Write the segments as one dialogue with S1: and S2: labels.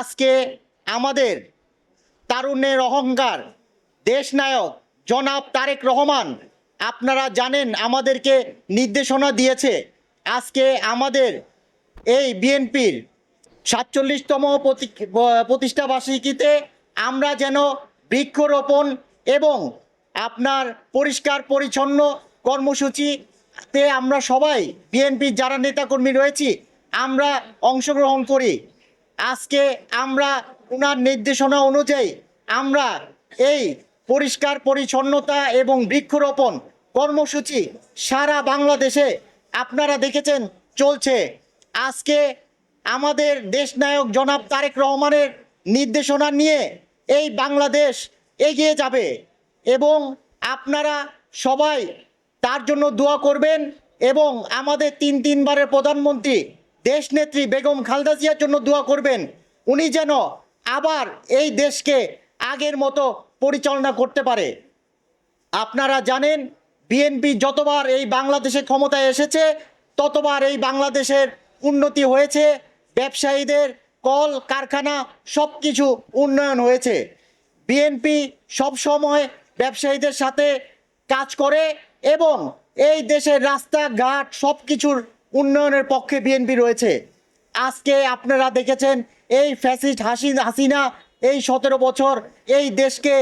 S1: আজকে আমাদের তারুণ্যের অহংকার দেশনায়ক জনাব তারেক রহমান, আপনারা জানেন আমাদেরকে নির্দেশনা দিয়েছে। আজকে আমাদের এই বিএনপির সাতচল্লিশতম প্রতিষ্ঠাবার্ষিকীতে আমরা যেন বৃক্ষরোপণ এবং আপনার পরিষ্কার পরিচ্ছন্ন কর্মসূচিতে আমরা সবাই বিএনপির যারা নেতাকর্মী রয়েছি, আমরা অংশগ্রহণ করি। আজকে আমরা ওনার নির্দেশনা অনুযায়ী আমরা এই পরিষ্কার পরিচ্ছন্নতা এবং বৃক্ষরোপণ কর্মসূচি সারা বাংলাদেশে আপনারা দেখেছেন চলছে। আজকে আমাদের দেশনায়ক জনাব তারেক রহমানের নির্দেশনা নিয়ে এই বাংলাদেশ এগিয়ে যাবে এবং আপনারা সবাই তার জন্য দোয়া করবেন এবং আমাদের তিন তিনবারের প্রধানমন্ত্রী দেশনেত্রী বেগম খালদা জিয়ার জন্য দোয়া করবেন। উনি যেন আবার এই দেশকে আগের মতো পরিচালনা করতে পারে। আপনারা জানেন বিএনপি যতবার এই বাংলাদেশে ক্ষমতায় এসেছে, ততবার এই বাংলাদেশের উন্নতি হয়েছে। ব্যবসায়ীদের কল, কারখানা সব কিছু উন্নয়ন হয়েছে। বিএনপি সবসময় ব্যবসায়ীদের সাথে কাজ করে এবং এই দেশের রাস্তাঘাট সব কিছুর উন্নয়নের পক্ষে বিএনপি রয়েছে। আজকে আপনারা দেখেছেন, এই ফ্যাসিস্ট হাসি হাসিনা এই সতেরো বছর এই দেশকে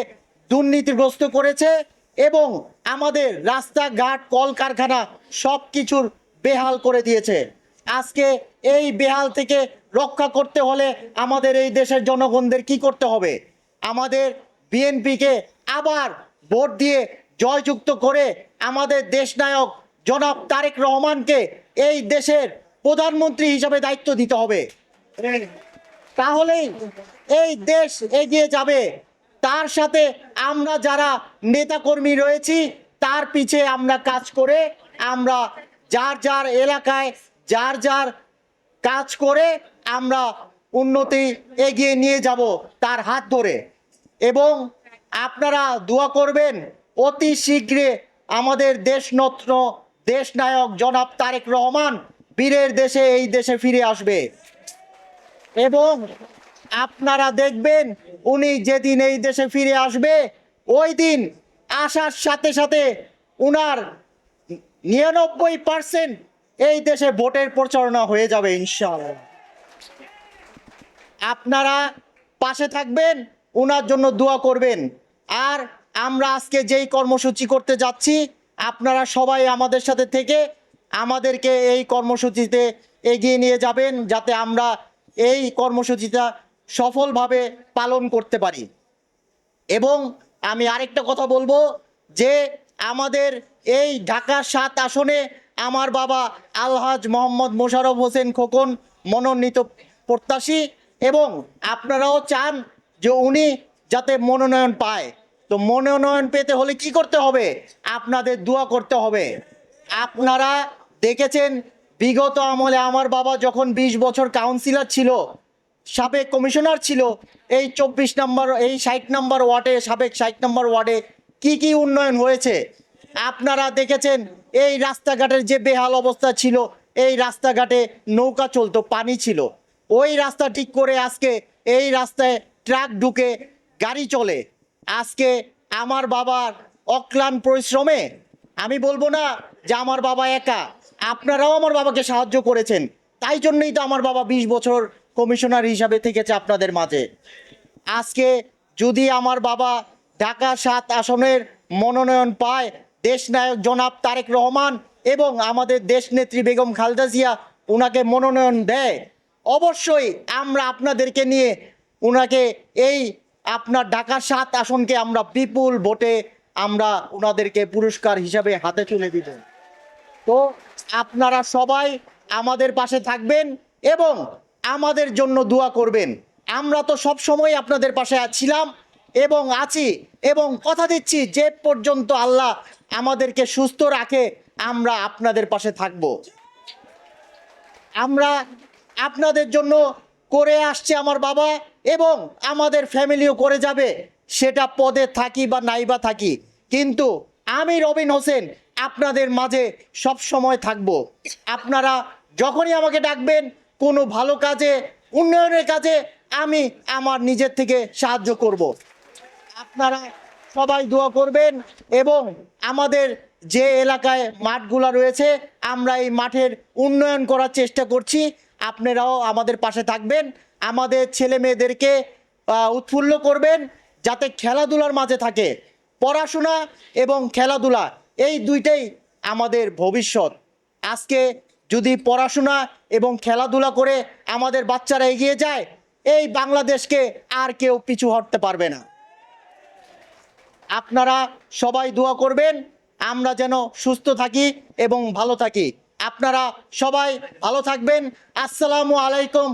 S1: দুর্নীতিগ্রস্ত করেছে এবং আমাদের রাস্তাঘাট, কলকারখানা সব কিছুর বেহাল করে দিয়েছে। আজকে এই বেহাল থেকে রক্ষা করতে হলে আমাদের এই দেশের জনগণদের কি করতে হবে? আমাদের বিএনপিকে আবার ভোট দিয়ে জয়যুক্ত করে আমাদের দেশনায়ক জনাব তারেক রহমানকে এই দেশের প্রধানমন্ত্রী হিসাবে দায়িত্ব দিতে হবে। তাহলেই এই দেশ এগিয়ে যাবে। তার সাথে আমরা যারা নেতাকর্মী রয়েছি, তার পিছে আমরা কাজ করে, আমরা যার যার এলাকায় যার যার কাজ করে আমরা উন্নতি এগিয়ে নিয়ে যাব তার হাত ধরে। এবং আপনারা দোয়া করবেন, অতি শীঘ্রে আমাদের দেশনত্র দেশনায়ক জনাব তারেক রহমান বীরের দেশে এই দেশে ফিরে আসবে। এবং আপনারা দেখবেন, উনি যেদিন এই দেশে ফিরে আসবে, ওই দিন আসার সাথে সাথে উনার নিরানব্বই পার্সেন্ট এই দেশে ভোটের প্রচারণা হয়ে যাবে ইনশাআল্লাহ। আপনারা পাশে থাকবেন ওনার জন্য দোয়া করবেন। আর আমরা আজকে যেই কর্মসূচি করতে যাচ্ছি আপনারা সবাই আমাদের সাথে থেকে আমাদেরকে এই কর্মসূচিতে এগিয়ে নিয়ে যাবেন যাতে আমরা এই কর্মসূচিটা সফলভাবে পালন করতে পারি। এবং আমি আরেকটা কথা বলব যে আমাদের এই ঢাকা সাত আসনে আমার বাবা আলহাজ মোহাম্মদ মোশাররফ হোসেন খোকন মনোনীত প্রত্যাশী এবং আপনারাও চান যে উনি যাতে মনোনয়ন পায়। তো মনোনয়ন পেতে হলে কি করতে হবে? আপনাদের দোয়া করতে হবে। আপনারা দেখেছেন, বিগত আমলে আমার বাবা যখন ২০ বছর কাউন্সিলর ছিল, সাবেক কমিশনার ছিল, এই চব্বিশ নম্বর, এই ষাট নম্বর ওয়ার্ডে, সাবেক ষাট নম্বর ওয়ার্ডে কি কি উন্নয়ন হয়েছে? আপনারা দেখেছেন, এই রাস্তাঘাটের যে বেহাল অবস্থা ছিল, এই রাস্তাঘাটে নৌকা চলতো, পানি ছিল। ওই রাস্তা ঠিক করে আজকে এই রাস্তায় ট্রাক ঢুকে গাড়ি চলে। আজকে আমার বাবার অক্লান পরিশ্রমে, আমি বলব না যে আমার বাবা একা, আপনারাও আমার বাবাকে সাহায্য করেছেন। তাই জন্যই তো আমার বাবা বিশ বছর কমিশনার হিসাবে থেকেছে আপনাদের মাঝে। আজকে যদি আমার বাবা ঢাকা সাত আসনের মনোনয়ন পায়, দেশনায়ক জনাব তারেক রহমান এবং আমাদের দেশনেত্রী বেগম খালেদা জিয়া ওনাকে মনোনয়ন দেয়, অবশ্যই আমরা আপনাদেরকে নিয়ে ওনাকে এই আপনার ঢাকা সাত আসনকে আমরা বিপুল ভোটে আমরা ওনাদেরকে পুরস্কার হিসাবে হাতে তুলে দিব। তো আপনারা সবাই আমাদের পাশে থাকবেন এবং আমাদের জন্য দোয়া করবেন। আমরা তো সব সময় আপনাদের পাশে ছিলাম এবং আছি এবং কথা দিচ্ছি যে পর্যন্ত আল্লাহ আমাদেরকে সুস্থ রাখে, আমরা আপনাদের পাশে থাকব। আমরা আপনাদের জন্য করে আসছে আমার বাবা। এবং আমাদের ফ্যামিলিও করে যাবে, সেটা পদে থাকি বা নাইবা থাকি। কিন্তু আমি রবিন হোসেন, আপনাদের মাঝে সব সময় থাকব। আপনারা যখনই আমাকে ডাকবেন, কোনো ভালো কাজে, উন্নয়নের কাজে, আমি আমার নিজের থেকে সাহায্য করব। আপনারা সবাই দোয়া করবেন এবং আমাদের যে এলাকায় মাঠগুলো রয়েছে, আমরা এই মাঠের উন্নয়ন করার চেষ্টা করছি। আপনারাও আমাদের পাশে থাকবেন। আমাদের ছেলে মেয়েদেরকে উৎফুল্ল করবেন যাতে খেলাধুলার মাঝে থাকে পড়াশোনা এবং খেলাধুলা। এই দুইটাই আমাদের ভবিষ্যৎ। আজকে যদি পড়াশোনা এবং খেলাধুলা করে আমাদের বাচ্চারা এগিয়ে যায়, এই বাংলাদেশকে আর কেউ পিছু হটতে পারবে না। আপনারা সবাই দোয়া করবেন, আমরা যেন সুস্থ থাকি এবং ভালো থাকি। আপনারা সবাই ভালো থাকবেন। আসসালামু আলাইকুম।